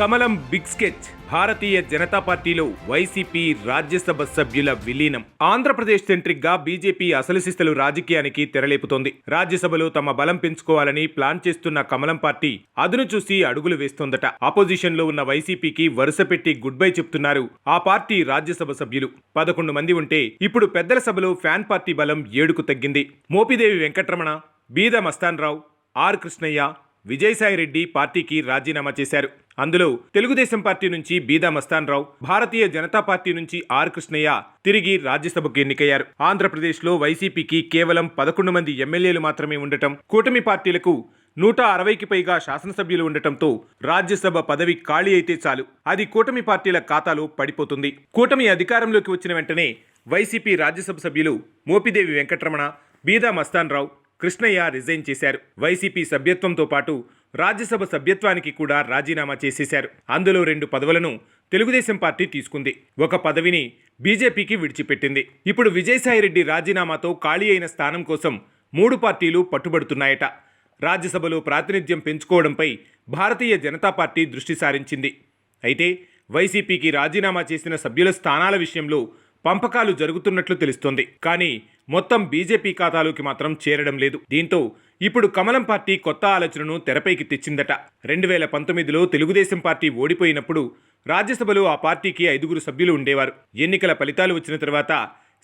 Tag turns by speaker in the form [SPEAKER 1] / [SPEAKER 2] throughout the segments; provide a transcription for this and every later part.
[SPEAKER 1] కమలం big sketch. Bharatiya Janata పార్టీలో YCP Rajya Sabha సభ్యుల విలీనం. ఆంధ్రప్రదేశ్ సెంట్రిక్గా బీజేపీ అసలుశిస్తలు రాజకీయానికి తెరలేపుతోంది. రాజ్యసభలో తమ బలం పెంచుకోవాలని ప్లాన్ చేస్తున్న కమలం పార్టీ అదును చూసి అడుగులు వేస్తోందట. ఆపోజిషన్లో ఉన్న వైసీపీకి వరుస పెట్టి గుడ్ బై చెప్తున్నారు ఆ పార్టీ రాజ్యసభ సభ్యులు. పదకొండు మంది ఉంటే ఇప్పుడు పెద్దల సభలో ఫ్యాన్ పార్టీ బలం ఏడుకు తగ్గింది. మోపిదేవి వెంకటరమణ బీద మస్తాన్ రావు ఆర్ కృష్ణయ్య విజయసాయిరెడ్డి పార్టీకి రాజీనామా చేశారు. అందులో తెలుగుదేశం పార్టీ నుంచి బీదా మస్తాన్రావు భారతీయ జనతా పార్టీ నుంచి ఆర్ కృష్ణయ్య తిరిగి రాజ్యసభకు ఎన్నికయ్యారు. ఆంధ్రప్రదేశ్లో వైసీపీకి కేవలం పదకొండు మంది ఎమ్మెల్యేలు మాత్రమే ఉండటం కూటమి పార్టీలకు నూట అరవైకి పైగా శాసనసభ్యులు ఉండటంతో రాజ్యసభ పదవి ఖాళీ అయితే చాలు. అది కూటమి పార్టీల ఖాతాలో పడిపోతుంది. కూటమి అధికారంలోకి వచ్చిన వెంటనే వైసీపీ రాజ్యసభ సభ్యులు మోపిదేవి వెంకటరమణ బీదా మస్తాన్ రావు కృష్ణయ్య రిజైన్ చేశారు. వైసీపీ సభ్యత్వంతో పాటు రాజ్యసభ సభ్యత్వానికి కూడా రాజీనామా చేసేశారు. అందులో రెండు పదవులను తెలుగుదేశం పార్టీ తీసుకుంది. ఒక పదవిని బీజేపీకి విడిచిపెట్టింది. ఇప్పుడు విజయసాయిరెడ్డి రాజీనామాతో ఖాళీ అయిన స్థానం కోసం మూడు పార్టీలు పట్టుబడుతున్నాయట. రాజ్యసభలో ప్రాతినిధ్యం పెంచుకోవడంపై భారతీయ జనతా పార్టీ దృష్టి సారించింది. అయితే వైసీపీకి రాజీనామా చేసిన సభ్యుల స్థానాల విషయంలో పంపకాలు జరుగుతున్నట్లు తెలుస్తోంది. కానీ మొత్తం బీజేపీ ఖాతాలోకి మాత్రం చేరడం లేదు. దీంతో ఇప్పుడు కమలం పార్టీ కొత్త ఆలోచనను తెరపైకి తెచ్చిందట. రెండు వేల పంతొమ్మిదిలో తెలుగుదేశం పార్టీ ఓడిపోయినప్పుడు రాజ్యసభలో ఆ పార్టీకి ఐదుగురు సభ్యులు ఉండేవారు. ఎన్నికల ఫలితాలు వచ్చిన తర్వాత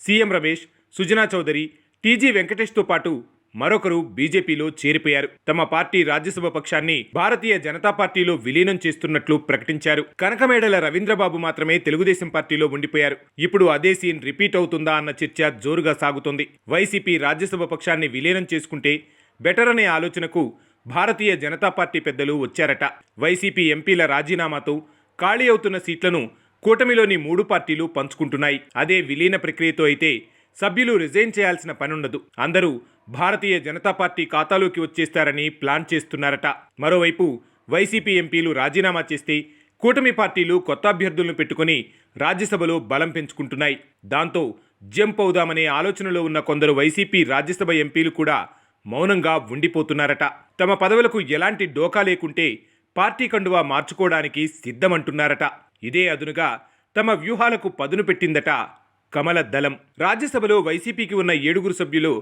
[SPEAKER 1] సీఎం రమేష్ సుజనా చౌదరి టీజీ వెంకటేష్తో పాటు మరొకరు బీజేపీలో చేరిపోయారు. తమ పార్టీ రాజ్యసభ పక్షాన్ని భారతీయ జనతా పార్టీలో విలీనం చేస్తున్నట్లు ప్రకటించారు. కనకమేడల రవీంద్రబాబు మాత్రమే తెలుగుదేశం పార్టీలో ఉండిపోయారు. ఇప్పుడు అదే సీన్ రిపీట్ అవుతుందా అన్న చర్చ జోరుగా సాగుతోంది. వైసీపీ రాజ్యసభ పక్షాన్ని విలీనం చేసుకుంటే బెటర్ అనే ఆలోచనకు భారతీయ జనతా పార్టీ పెద్దలు వచ్చారట. వైసీపీ ఎంపీల రాజీనామాతో ఖాళీ అవుతున్న సీట్లను కూటమిలోని మూడు పార్టీలు పంచుకుంటున్నాయి. అదే విలీన ప్రక్రియతో అయితే సభ్యులు రిజైన్ చేయాల్సిన పనుండదు. అందరూ భారతీయ జనతా పార్టీ ఖాతాలోకి వచ్చేస్తారని ప్లాన్ చేస్తున్నారట. మరోవైపు వైసీపీ ఎంపీలు రాజీనామా చేస్తే కూటమి పార్టీలు కొత్త అభ్యర్థులను పెట్టుకుని రాజ్యసభలో బలం పెంచుకుంటున్నాయి. దాంతో జంప్ అవుదామనే ఆలోచనలో ఉన్న కొందరు వైసీపీ రాజ్యసభ ఎంపీలు కూడా మౌనంగా ఉండిపోతున్నారట. తమ పదవులకు ఎలాంటి డోకా లేకుంటే పార్టీ కండువా మార్చుకోవడానికి సిద్ధమంటున్నారట. ఇదే అదునుగా తమ వ్యూహాలకు పదును పెట్టిందట కమల దళం. రాజ్యసభలో వైసీపీకి ఉన్న ఏడుగురు సభ్యులు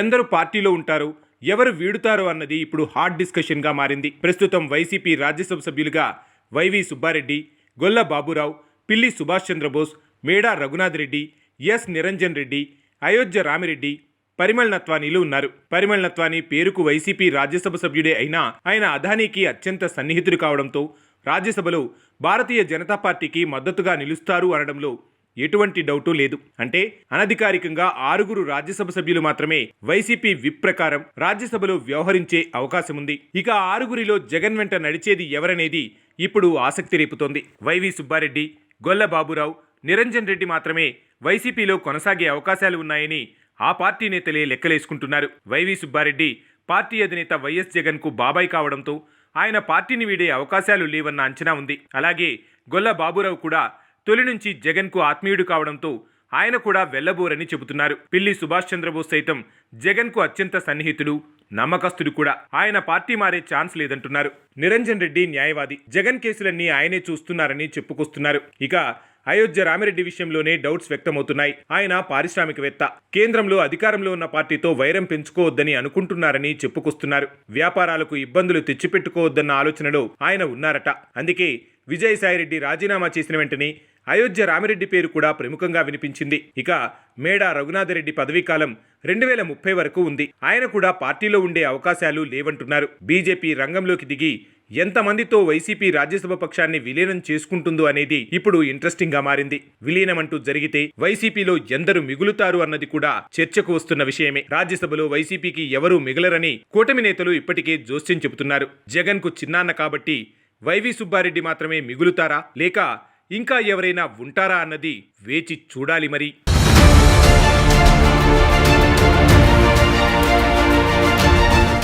[SPEAKER 1] ఎందరు పార్టీలో ఉంటారు ఎవరు వీడుతారో అన్నది ఇప్పుడు హాట్ డిస్కషన్గా మారింది. ప్రస్తుతం వైసీపీ రాజ్యసభ సభ్యులుగా వైవి సుబ్బారెడ్డి గొల్ల బాబురావు పిల్లి సుభాష్ చంద్రబోస్ మేడా రఘునాథ్ రెడ్డి ఎస్ నిరంజన్ రెడ్డి అయోధ్య రామిరెడ్డి పరిమళ్ నత్వానీలు ఉన్నారు. పరిమళ్ నత్వానీ పేరుకు వైసీపీ రాజ్యసభ సభ్యుడే అయినా ఆయన అదానీకి అత్యంత సన్నిహితుడు కావడంతో రాజ్యసభలో భారతీయ జనతా పార్టీకి మద్దతుగా నిలుస్తారు అనడంలో ఎటువంటి డౌటు లేదు. అంటే అనధికారికంగా ఆరుగురు రాజ్యసభ సభ్యులు మాత్రమే వైసీపీ విప్ ప్రకారం రాజ్యసభలో వ్యవహరించే అవకాశం ఉంది ఇక ఆరుగురిలో జగన్ వెంట నడిచేది ఎవరనేది ఇప్పుడు ఆసక్తి రేపుతోంది. వైవి సుబ్బారెడ్డి గొల్ల బాబురావు నిరంజన్ రెడ్డి మాత్రమే వైసీపీలో కొనసాగే అవకాశాలు ఉన్నాయని ఆ పార్టీ నేతలే లెక్కలేసుకుంటున్నారు. వైవి సుబ్బారెడ్డి పార్టీ అధినేత వైఎస్ జగన్కు బాబాయ్ కావడంతో ఆయన పార్టీని వీడే అవకాశాలు లేవన్న అంచనా ఉంది. అలాగే గొల్ల బాబురావు కూడా తొలి నుంచి జగన్కు ఆత్మీయుడు కావడంతో ఆయన కూడా వెళ్ళబోరని చెబుతున్నారు. పిల్లి సుభాష్ చంద్రబోస్ సైతం జగన్కు అత్యంత సన్నిహితుడు నమ్మకస్తుడు కూడా. ఆయన పార్టీ మారే ఛాన్స్ లేదంటున్నారు. నిరంజన్ రెడ్డి న్యాయవాది. జగన్ కేసులన్నీ ఆయనే చూస్తున్నారని చెప్పుకొస్తున్నారు. ఇక అయోధ్య రామిరెడ్డి విషయంలోనే డౌట్స్ వ్యక్తమవుతున్నాయి. ఆయన పారిశ్రామికవేత్త. కేంద్రంలో అధికారంలో ఉన్న పార్టీతో వైరం పెంచుకోవద్దని అనుకుంటున్నారని చెప్పుకొస్తున్నారు. వ్యాపారాలకు ఇబ్బందులు తెచ్చిపెట్టుకోవద్దన్న ఆలోచనలో ఆయన ఉన్నారట. అందుకే విజయసాయిరెడ్డి రాజీనామా చేసిన వెంటనే అయోధ్య రామిరెడ్డి పేరు కూడా ప్రముఖంగా వినిపించింది. ఇక మేడా రఘునాథరెడ్డి పదవీకాలం రెండు వేల ముప్పై వరకు ఉంది. ఆయన కూడా పార్టీలో ఉండే అవకాశాలు లేవంటున్నారు. బీజేపీ రంగంలోకి దిగి ఎంతమందితో వైసీపీ రాజ్యసభ పక్షాన్ని విలీనం చేసుకుంటుందో అనేది ఇప్పుడు ఇంట్రెస్టింగ్గా మారింది. విలీనం అంటూ జరిగితే వైసీపీలో ఎందరు మిగులుతారు అన్నది కూడా చర్చకు వస్తున్న విషయమే. రాజ్యసభలో వైసీపీకి ఎవరూ మిగలరని కూటమి నేతలు ఇప్పటికే జోస్యం చెబుతున్నారు. జగన్కు చిన్నాన్న కాబట్టి వైవి సుబ్బారెడ్డి మాత్రమే మిగులుతారా? లేక ఇంకా ఎవరైనా ఉంటారా అన్నది వేచి చూడాలి మరి.